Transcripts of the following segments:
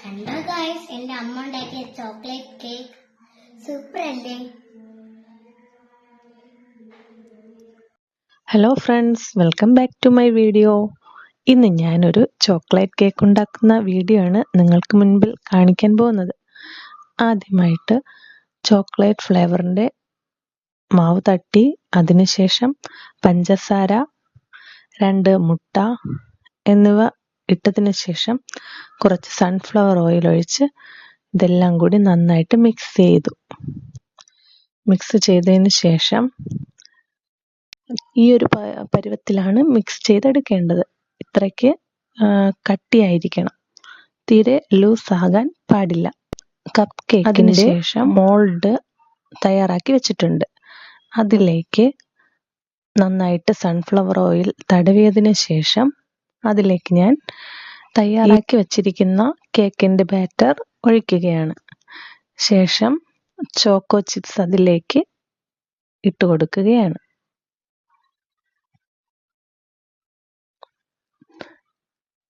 കണ്ടോ ഗായ്സ് എന്റെ അമ്മ ഉണ്ടാക്കിയ ചോക്ലേറ്റ് കേക്ക് സൂപ്പർ അല്ലേ? Hello friends welcome back to my video ഇന്ന് ഞാനൊരു ചോക്ലേറ്റ് കേക്ക് ഉണ്ടാക്കുന്ന വീഡിയോ ആണ് നിങ്ങൾക്ക് മുൻപിൽ കാണിക്കാൻ പോകുന്നത്. ആദ്യമായിട്ട് ചോക്ലേറ്റ് ഫ്ലേവറിന്റെ മാവ് തട്ടി അതിനുശേഷം പഞ്ചസാര രണ്ട് മുട്ട എന്നിവ ഇട്ടതിന് ശേഷം കുറച്ച് സൺഫ്ലവർ ഓയിൽ ഒഴിച്ച് ഇതെല്ലാം കൂടി നന്നായിട്ട് മിക്സ് ചെയ്തു. മിക്സ് ചെയ്തതിന് ശേഷം ഈ ഒരു പരുവത്തിലാണ് മിക്സ് ചെയ്തെടുക്കേണ്ടത്. ഇത്രയ്ക്ക് കട്ടിയായിരിക്കണം. തീരെ ലൂസ് ആകാൻ പാടില്ല. കപ്പ് കേക്കിന് ശേഷം മോൾഡ് തയ്യാറാക്കി വെച്ചിട്ടുണ്ട്. അതിലേക്ക് നന്നായിട്ട് സൺഫ്ലവർ ഓയിൽ തടവിയതിന് ശേഷം അതിലേക്ക് ഞാൻ തയ്യാറാക്കി വച്ചിരിക്കുന്ന കേക്കിന്റെ ബാറ്റർ ഒഴിക്കുകയാണ്. ശേഷം ചോക്കോ ചിപ്സ് അതിലേക്ക് ഇട്ട് കൊടുക്കുകയാണ്.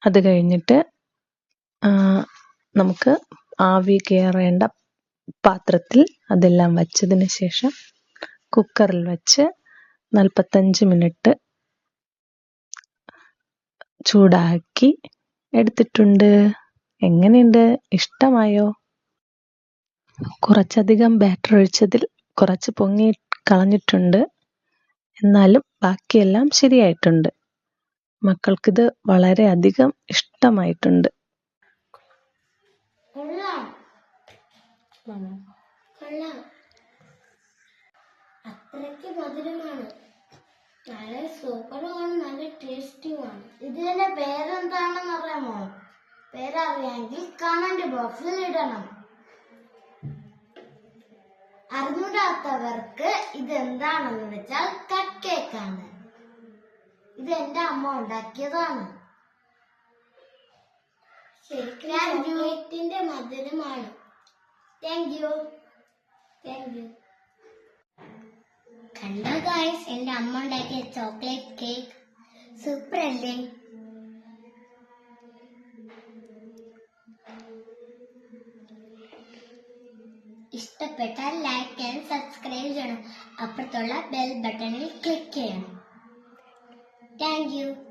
അത് കഴിഞ്ഞിട്ട് നമുക്ക് ആവി കയറേണ്ട പാത്രത്തിൽ അതെല്ലാം വച്ചതിന് ശേഷം കുക്കറിൽ വെച്ച് നാൽപ്പത്തഞ്ച് മിനിറ്റ് ചൂടാക്കി എടുത്തിട്ടുണ്ട്. എങ്ങനെയുണ്ട്? ഇഷ്ടമായോ? കുറച്ചധികം ബാറ്റർ ഒഴിച്ചതിൽ കുറച്ച് പൊങ്ങി കളഞ്ഞിട്ടുണ്ട്. എന്നാലും ബാക്കിയെല്ലാം ശരിയായിട്ടുണ്ട്. മക്കൾക്കിത് വളരെയധികം ഇഷ്ടമായിട്ടുണ്ട്. അത്രയ്ക്ക് മധുരമാണ്. നല്ല സൂപ്പറുമാണ് നല്ല ടേസ്റ്റിയുമാണ് ഇതിന്റെ പേരെന്താണെന്ന് അറിയാമോ? പേരറിയാമെങ്കിൽ കമന്റ് ബോക്സിൽ ഇടണം. അറിഞ്ഞൂടാത്തവർക്ക് ഇതെന്താണെന്ന് വെച്ചാൽ കട്ട് ആണ്. ഇത് എന്റെ അമ്മ ഉണ്ടാക്കിയതാണ്. ശരിക്കും ചോക്ലേറ്റിന്റെ മധുരമാണ്. താങ്ക് യു താങ്ക് യു കണ്ടോ ഗായ്സ് എന്റെ അമ്മ ഉണ്ടാക്കിയ ചോക്ലേറ്റ് കേക്ക് സൂപ്പർ അല്ലേ? ഇഷ്ടപ്പെട്ടാൽ ലൈക്ക് ആൻഡ് സബ്സ്ക്രൈബ് ചെയ്യണം. അപ്പുറത്തുള്ള ബെൽ ബട്ടണിൽ ക്ലിക്ക് ചെയ്യണം. താങ്ക്